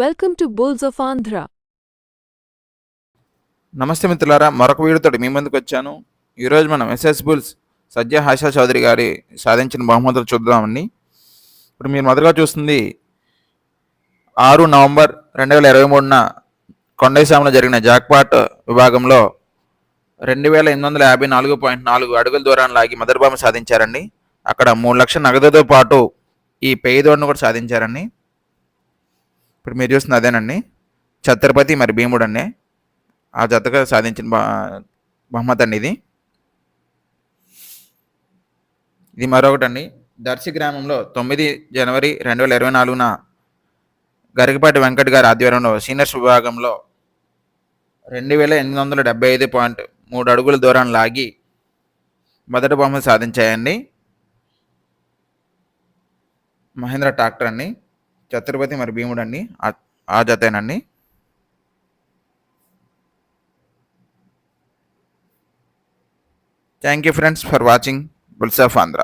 Welcome to bulls of Andhra నమస్తే మిత్రులారా మరొక వీడియోతో మీ ముందుకు వచ్చాను. ఈరోజు మనం ఎస్ఎస్ బుల్స్ సజ్జ హాషా చౌదరి గారి సాధించిన బహుమతులు చూద్దామండి. ఇప్పుడు మీరు మొదటగా చూస్తుంది ఆరు నవంబర్ రెండు వేల ఇరవై మూడున కొండైసాములో జరిగిన జాక్పాట్ విభాగంలో రెండు వేల ఎనిమిది వందల యాభై నాలుగు పాయింట్ నాలుగు అడుగుల దూరాన్ని లాగి మదర్ బహుమతి సాధించారండి. అక్కడ మూడు లక్షల నగదుతో పాటు ఈ పేదోడిని కూడా సాధించారండి. ఇప్పుడు మీరు చూస్తుంది అదేనండి. ఛత్రపతి మరి భీముడు అండి ఆ జతగా సాధించిన బహుమతి అండి ఇది. ఇది మరొకటి అండి దర్శి గ్రామంలో తొమ్మిది జనవరి రెండు వేల ఇరవై నాలుగున గరికపాటి వెంకట్ గారి ఆధ్వర్యంలో సీనియర్స్ విభాగంలో రెండు వేల ఎనిమిది వందల డెబ్బై ఐదు పాయింట్ మూడు అడుగుల దూరం లాగి మొదటి బహుమతి సాధించాయండి. మహేంద్ర ట్రాక్టర్ అండి. ఛత్రపతి మరి భీముడు అండి ఆ- జతేనండి thank you friends for watching bulls of Andhra